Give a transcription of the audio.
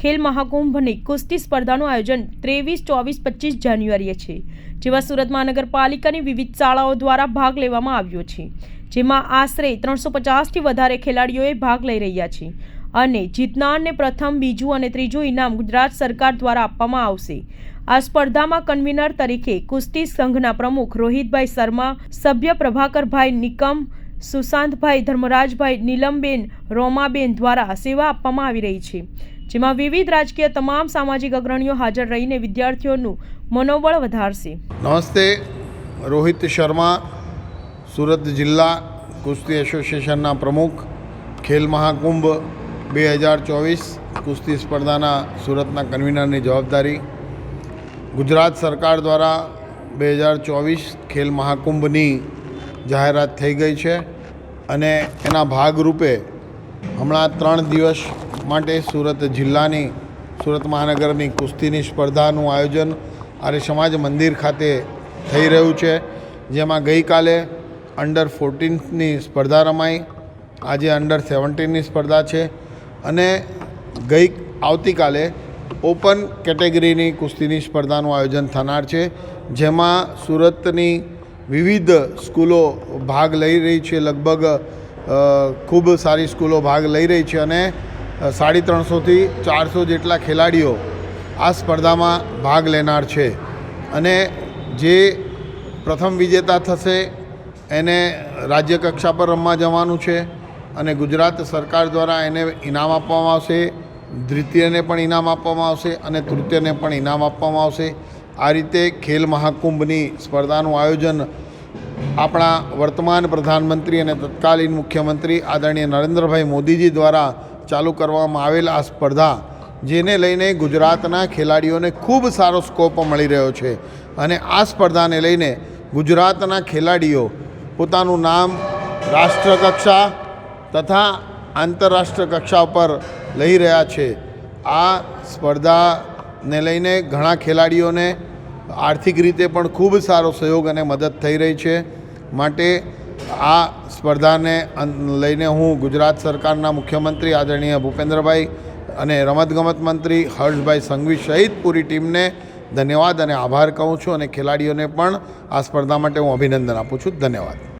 ખેલ મહાકુંભની કુસ્તી સ્પર્ધાનું આયોજન ત્રેવીસ, ચોવીસ, પચીસ જાન્યુઆરીએ છે, જેમાં સુરત મહાનગરપાલિકાની વિવિધ શાળાઓ દ્વારા ભાગ લેવામાં આવ્યો છે, જેમાં આશરે ત્રણસો પચાસથી વધારે ખેલાડીઓએ ભાગ લઈ રહ્યા છે અને જીતનારને પ્રથમ, બીજું અને ત્રીજું ઇનામ ગુજરાત સરકાર દ્વારા આપવામાં આવશે. આ સ્પર્ધામાં કન્વીનર તરીકે કુસ્તી સંઘના પ્રમુખ રોહિતભાઈ શર્મા, સભ્ય પ્રભાકરભાઈ નિકમ, સુશાંતભાઈ ધર્મરાજભાઈ નીલમબેન, રોમાબેન દ્વારા સેવા આપવામાં આવી રહી છે. જેમાં વિવિધ રાજકીય તમામ સામાજિક અગ્રણીઓ હાજર રહીને વિદ્યાર્થીઓનું મનોબળ વધારશે. નમસ્તે, રોહિત શર્મા, સુરત જિલ્લા કુસ્તી એસોસિએશનના પ્રમુખ, ખેલ મહાકુંભ બે હજાર ચોવીસ કુસ્તી સ્પર્ધાના સુરતના કન્વીનરની જવાબદારી, ગુજરાત સરકાર દ્વારા બે હજાર ચોવીસ ખેલ મહાકુંભની જાહેરાત થઈ ગઈ છે અને એના ભાગરૂપે હમણાં ત્રણ દિવસ માટે સુરત જિલ્લાની, સુરત મહાનગરની કુસ્તીની સ્પર્ધાનું આયોજન આર્ય સમાજ મંદિર ખાતે થઈ રહ્યું છે. જેમાં ગઈકાલે અંડર ફોર્ટીનની સ્પર્ધા રમાઈ. આજે અંડર સેવન્ટીનની સ્પર્ધા છે. અને ગઈ, આવતીકાલે ઓપન કેટેગરીની કુસ્તીની સ્પર્ધાનું આયોજન થનાર છે. જેમાં સુરતની વિવિધ સ્કૂલો ભાગ લઈ રહી છે. લગભગ ખૂબ સારી સ્કૂલો ભાગ લઈ રહી છે અને સાડી ત્રણસોથી ચારસો જેટલા ખેલાડીઓ આ સ્પર્ધામાં ભાગ લેનાર છે. અને જે પ્રથમ વિજેતા થશે એને રાજ્ય કક્ષા પર રમવા જવાનું છે અને ગુજરાત સરકાર દ્વારા એને ઇનામ આપવામાં આવશે, દ્વિતીયને પણ ઇનામ આપવામાં આવશે અને તૃતીયને પણ ઇનામ આપવામાં આવશે. આ રીતે ખેલ મહાકુંભની સ્પર્ધાનું આયોજન આપણા વર્તમાન પ્રધાનમંત્રી અને તત્કાલીન મુખ્યમંત્રી આદરણીય નરેન્દ્રભાઈ મોદીજી દ્વારા ચાલુ કરવામાં આવેલ આ સ્પર્ધા, જેને લઈને ગુજરાતના ખેલાડીઓને ખૂબ સારો સ્કોપ મળી રહ્યો છે. અને આ સ્પર્ધાને લઈને ગુજરાતના ખેલાડીઓ પોતાનું નામ રાષ્ટ્રકક્ષા તથા આંતરરાષ્ટ્રીય કક્ષા પર લઈ રહ્યા છે. આ સ્પર્ધાને લઈને ઘણા ખેલાડીઓને આર્થિક રીતે પણ ખૂબ સારો સહયોગ અને મદદ થઈ રહી છે. માટે આ સ્પર્ધાને લઈને હું ગુજરાત સરકારના મુખ્યમંત્રી આદરણીય ભૂપેન્દ્રભાઈ અને રમતગમત મંત્રી હર્ષભાઈ સંઘવી સહિત પૂરી ટીમને ધન્યવાદ અને આભાર કહું છું અને ખેલાડીઓને પણ આ સ્પર્ધા માટે હું અભિનંદન આપું છું. ધન્યવાદ.